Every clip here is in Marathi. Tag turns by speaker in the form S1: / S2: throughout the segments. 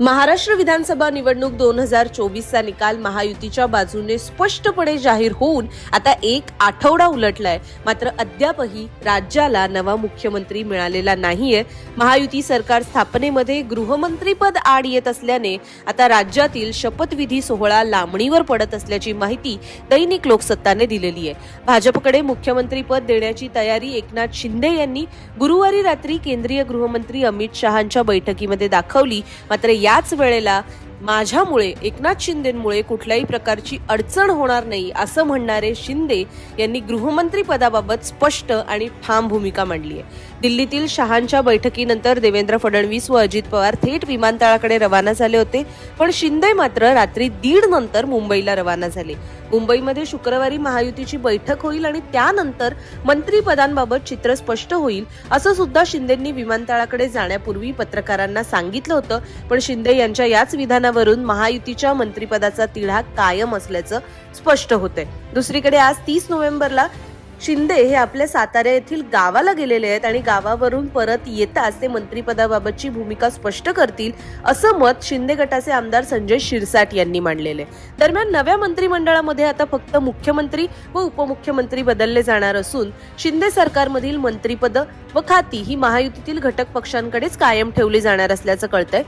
S1: महाराष्ट्र विधानसभा निवडणूक दोन हजार चोवीसचा निकाल महायुतीच्या बाजूने स्पष्टपणे जाहीर होऊन आता एक आठवडा उलटलाय. मात्र अद्यापही राज्याला नवा मुख्यमंत्री मिळालेला नाहीये. महायुती सरकार स्थापनेमध्ये गृहमंत्रीपद आड येत असल्याने आता राज्यातील शपथविधी सोहळा लांबणीवर पडत असल्याची माहिती दैनिक लोकसत्ताने दिलेली आहे. भाजपकडे मुख्यमंत्रीपद देण्याची तयारी एकनाथ शिंदे यांनी गुरुवारी रात्री केंद्रीय गृहमंत्री अमित शहांच्या बैठकीमध्ये दाखवली. मात्र याच वेळेला माझ्यामुळे एकनाथ शिंदेमुळे कुठल्याही प्रकारची अडचण होणार नाही असं म्हणणारे शिंदे यांनी गृहमंत्री पदाबाबत स्पष्ट आणि ठाम भूमिका मांडली आहे. दिल्लीतील शहांच्या बैठकीनंतर देवेंद्र फडणवीस व अजित पवार थेट विमानतळाकडे रवाना झाले होते. पण शिंदे मात्र रात्री दीड नंतर मुंबईला रवाना झाले. मुंबईमध्ये शुक्रवारी महायुतीची बैठक होईल आणि त्यानंतर मंत्रीपदांबाबत चित्र स्पष्ट होईल असं सुद्धा शिंदेंनी विमानतळाकडे जाण्यापूर्वी पत्रकारांना सांगितलं होतं. पण शिंदे यांच्या याच विधानावरून महायुतीच्या मंत्रिपदाचा तिढा कायम असल्याचं स्पष्ट होतंय. दुसरीकडे आज तीस नोव्हेंबरला शिंदे हे आपल्या सातारा येथील गावाला गेलेले आहेत आणि गावावरून परत येताच ते मंत्रिपदाबाबतची भूमिका स्पष्ट करतील असं मत शिंदे गटाचे आमदार संजय शिरसाट यांनी मांडलेले. दरम्यान नव्या मंत्रिमंडळामध्ये आता फक्त मुख्यमंत्री व उपमुख्यमंत्री बदलले जाणार असून शिंदे सरकारमधील मंत्रिपद व खाती ही महायुतीतील घटक पक्षांकडेच कायम ठेवली जाणार असल्याचं कळतंय.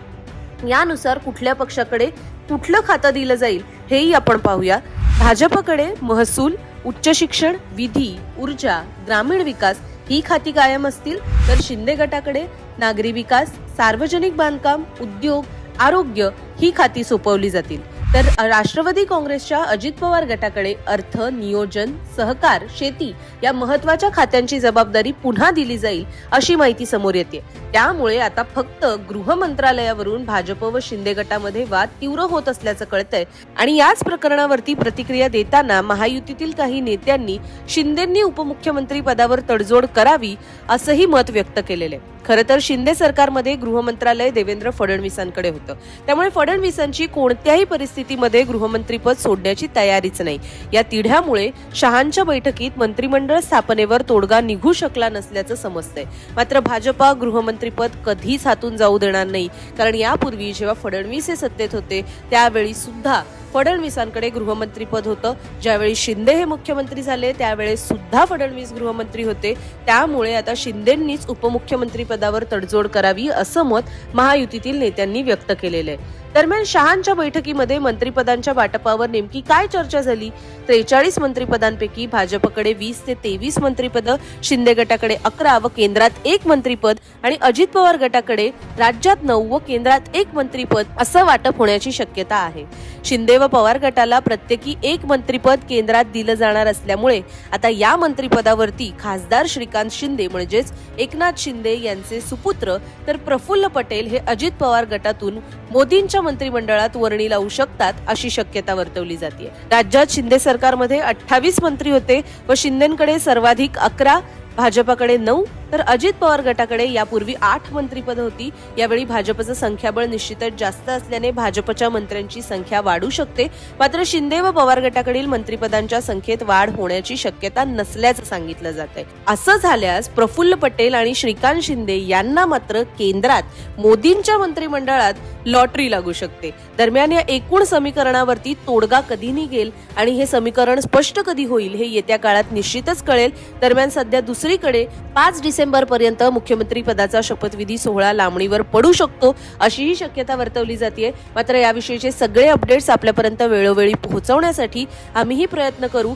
S1: यानुसार कुठल्या पक्षाकडे कुठलं खातं दिलं जाईल हेही आपण पाहूया. भाजपकडे महसूल उच्च शिक्षण विधी ऊर्जा ग्रामीण विकास ही खाती कायम असतील तर शिंदे गटाकडे नागरी विकास सार्वजनिक बांधकाम उद्योग आरोग्य ही खाती सोपवली जातील. तर राष्ट्रवादी काँग्रेसच्या अजित पवार गटाकडे अर्थ नियोजन सहकार शेती या महत्त्वाच्या खात्यांची जबाबदारी पुन्हा दिली जाईल अशी माहिती समोर येते. त्यामुळे आता फक्त गृह मंत्रालयावरून भाजप व शिंदे गटामध्ये वाद तीव्र होत असल्याचं कळतंय आणि याच प्रकरणावरती प्रतिक्रिया देताना महायुतीतील काही नेत्यांनी शिंदेंनी उपमुख्यमंत्री पदावर तडजोड करावी असंही मत व्यक्त केलेलं आहे. खरं तर शिंदे सरकारमध्ये गृहमंत्रालय देवेंद्र फडणवीसांकडे होतं. त्यामुळे फडणवीसांची कोणत्याही परिस्थितीमध्ये गृहमंत्रीपद सोडण्याची तयारीच नाही. या तिढ्यामुळे शहांच्या बैठकीत मंत्रिमंडळ स्थापनेवर तोडगा निघू शकला नसल्याचं समजतंय. मात्र भाजपा गृहमंत्रीपद कधीच हातून जाऊ देणार नाही. कारण यापूर्वी जेव्हा फडणवीस हे सत्तेत होते त्यावेळी सुद्धा फडणवीसांकडे गृहमंत्रीपद होतं. ज्यावेळी शिंदे हे मुख्यमंत्री झाले त्यावेळेस सुद्धा फडणवीस गृहमंत्री होते. त्यामुळे आता शिंदेंनीच उपमुख्यमंत्री पदावर तडजोड करावी असं मत महायुतीतील नेत्यांनी व्यक्त केलेलं आहे. दरम्यान शहांच्या बैठकीमध्ये मंत्रिपदांच्या वाटपावर नेमकी काय चर्चा झाली? त्रेचाळीस मंत्रिपदांपैकी भाजपकडे वीस ते तेवीस मंत्रिपद शिंदे गटाकडे अकरा व केंद्रात एक मंत्रिपद आणि अजित पवार गटाकडे राज्यात नऊ व केंद्रात एक मंत्रिपद असं वाटप होण्याची शक्यता आहे. शिंदे व पवार गटाला प्रत्येकी एक मंत्रिपद केंद्रात दिलं जाणार असल्यामुळे आता या मंत्रिपदावरती खासदार श्रीकांत शिंदे म्हणजेच एकनाथ शिंदे यांचे सुपुत्र तर प्रफुल्ल पटेल हे अजित पवार गटातून मोदींच्या मंत्रिमंडळात वर्णी लावू शकतात अशी शक्यता वर्तवली जाते राज्यात शिंदे सरकारमध्ये अठ्ठावीस मंत्री होते व शिंदेकडे सर्वाधिक अकरा भाजपाकडे नऊ तर अजित पवार गटाकडे यापूर्वी आठ मंत्रीपद होती. यावेळी भाजपचं संख्याबळ निश्चितच जास्त असल्याने भाजपच्या मंत्र्यांची संख्या वाढू शकते. मात्र शिंदे व पवार गटाकडील मंत्रीपदांच्या संख्येत वाढ होण्याची शक्यता नसल्याचं सांगितलं जात आहे असं झाल्यास प्रफुल्ल पटेल आणि श्रीकांत शिंदे यांना मात्र केंद्रात मोदींच्या मंत्रिमंडळात लॉटरी लागू शकते. दरम्यान या एकूण समीकरणावरती तोडगा कधी निघेल आणि हे समीकरण स्पष्ट कधी होईल हे येत्या काळात निश्चितच कळेल. दरम्यान सध्या दुसरीकडे पाच डिसेंबर पर्यंत मुख्यमंत्री पदाचा शपथविधी सोहळा लांबणीवर पडू शकतो अशीही शक्यता वर्तवली जाते मात्र याविषयीचे सगळे अपडेट्स आपल्यापर्यंत वेळोवेळी पोहोचवण्यासाठी आम्हीही प्रयत्न करू.